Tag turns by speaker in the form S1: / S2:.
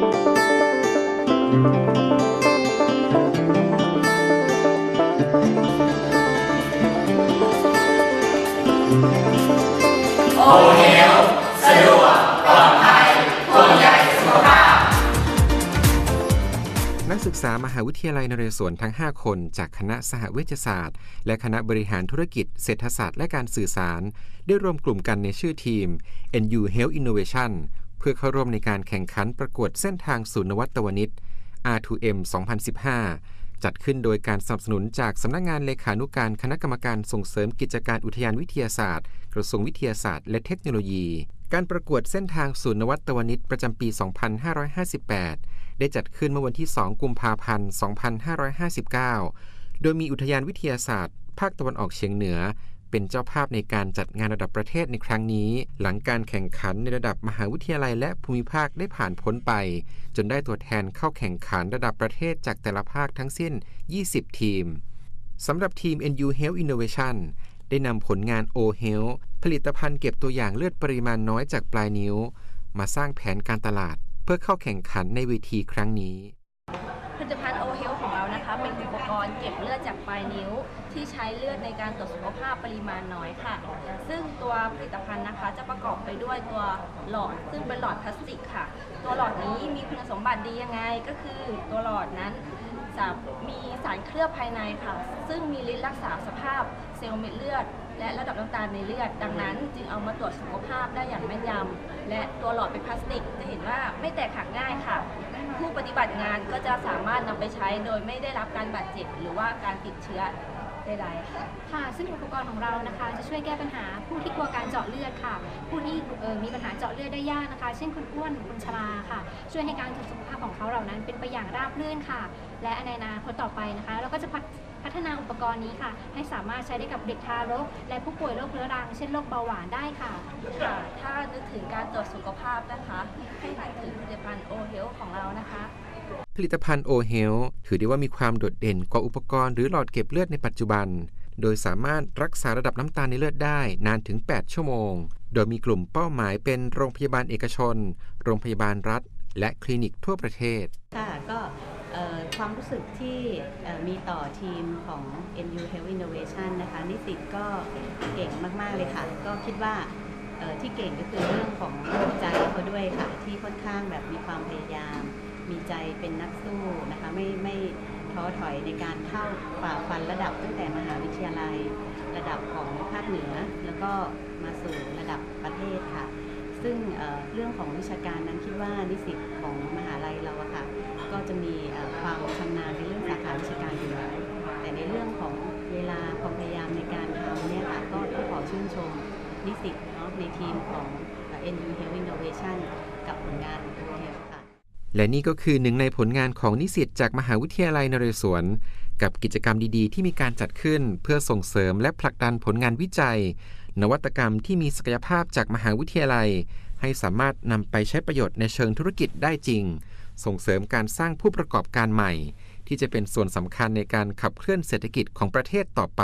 S1: นักศึกษามหาวิทยาลัยนเรศวรทั้ง 5 คนจากคณะสหเวชศาสตร์ และคณะบริหารธุรกิจ เศรษฐศาสตร์และการสื่อสาร ได้รวมกลุ่มกันในชื่อทีม NU Health Innovation เพื่อเข้าร่วมในการแข่งขันประกวดเส้นทางสู่นวัตวนิต R2M 2015 จัดขึ้นโดยการสนับสนุนจากสำนักงานเลขานุการคณะกรรมการส่งเสริมกิจการอุทยานวิทยาศาสตร์ กระทรวงวิทยาศาสตร์และเทคโนโลยี การประกวดเส้นทางสู่นวัตวนิตประจำปี 2558 ได้จัดขึ้นเมื่อวันที่ 2 กุมภาพันธ์ 2559 โดยมีอุทยานวิทยาศาสตร์ ภาคตะวันออกเฉียงเหนือ เป็นเจ้าภาพในการจัดงานระดับประเทศในครั้งนี้ หลังการแข่งขันในระดับมหาวิทยาลัยและภูมิภาคได้ผ่านพ้นไป จนได้ตัวแทนเข้าแข่งขันระดับประเทศจากแต่ละภาคทั้งสิ้น 20 ทีมสำหรับทีม NU Health Innovation ได้นำผลงาน O Health ผลิตภัณฑ์เก็บตัวอย่างเลือดปริมาณน้อยจากปลายนิ้ว มาสร้างแผนการตลาด เพื่อเข้าแข่งขันในเวทีครั้งนี้
S2: ผลิตภัณฑ์ รณ์เก็บเลือดจากปลายนิ้ว ที่ใช้เลือดในการตรวจสุขภาพปริมาณน้อยค่ะ ซึ่งตัวผลิตภัณฑ์นะคะ จะประกอบไปด้วยตัวหลอด ซึ่งเป็นหลอดพลาสติกค่ะ ตัวหลอดนี้มีคุณสมบัติดียังไงก็คือตัวหลอดนั้นจะมีสารเคลือบภายในค่ะ ซึ่งมีฤทธิ์รักษาสภาพเซลล์เม็ดเลือด และระดับน้ำตาลในเลือด ดังนั้นจึงเอามาตรวจสุขภาพได้อย่างแม่นยำ และตัวหลอดเป็นพลาสติก จะเห็นว่าไม่แตกหักง่ายค่ะ ผู้ปฏิบัติงานก็จะสามารถนำไปใช้โดยไม่ได้รับการบาดเจ็บ หรือว่าการติดเชื้อใดๆค่ะ
S3: ค่ะ ซึ่งอุปกรณ์ของเรานะคะ จะช่วยแก้ปัญหาผู้ที่กลัวการเจาะเลือดค่ะ ผู้ที่เอ่อมีปัญหาเจาะเลือดได้ยากนะคะ เช่นคนอ้วนหรือคนชราค่ะ ช่วยให้การตรวจสุขภาพของเขาเหล่านั้นเป็นไปอย่างราบรื่นค่ะ และในอนาคตต่อไปนะคะ เราก็จะพัฒพัฒนาอุปกรณ์นี้ค่ะ ให้สามารถใช้ได้กับเด็กทารก และผู้ป่วยโรคเรื้อรัง เช่นโรคเบาหวานได้ค่ะ
S2: ค่ะ นึกถึงการตรวจสุขภาพนะคะ ให้นึกถึงผลิตภัณฑ์โอเฮลของเรานะคะ
S1: ผลิตภัณฑ์ O Health ถือได้ว่ามีความโดดเด่นกว่าอุปกรณ์หรือหลอดเก็บเลือดในปัจจุบัน โดยสามารถรักษาระดับน้ำตาลในเลือดได้นานถึง 8 ชั่วโมง โดยมีกลุ่มเป้าหมายเป็นโรงพยาบาลเอกชน โรงพยาบาลรัฐ และคลินิกทั่วประเทศ
S4: ค่ะก็เอ่อความรู้สึกที่เอ่อมีต่อทีมของ NU Health Innovation นะคะ นิสิตก็เก่งมาก ๆ เลยค่ะ ก็คิดว่าเอ่อ ที่เก่งก็คือเรื่องของใจเขาด้วยค่ะ ที่ค่อนข้างแบบมีความพยายาม มีใจเป็นนักสู้นะคะไม่ไม่ท้อถอยในการเข้าฝ่าฟันระดับตั้งแต่มหาวิทยาลัย ระดับของภาคเหนือ แล้วก็มาสู่ระดับประเทศค่ะ ซึ่งเเรื่องของวิชาการนั้นคิดว่านิสิตของมหาลัยเราอะค่ะก็จะมีความชำนาญในเรื่องสาขาวิชาการอยู่แล้วแต่ในเรื่องของเวลาความพยายามในการทำเนี่ยค่ะก็ต้องขอชื่นชม นิสิตเนาะในทีมของ NU Health Innovation กับผลงาน o h e a l t ค่ะ
S1: และนี่ก็คือหนึ่งในผลงานของนิสิตจากมหาวิทยาลัยนเรศวร กับกิจกรรมดีๆ ที่มีการจัดขึ้น เพื่อส่งเสริมและผลักดันผลงานวิจัย นวัตกรรมที่มีศักยภาพจากมหาวิทยาลัย ให้สามารถนำไปใช้ประโยชน์ในเชิงธุรกิจได้จริง ส่งเสริมการสร้างผู้ประกอบการใหม่ ที่จะเป็นส่วนสำคัญในการขับเคลื่อนเศรษฐกิจของประเทศต่อไป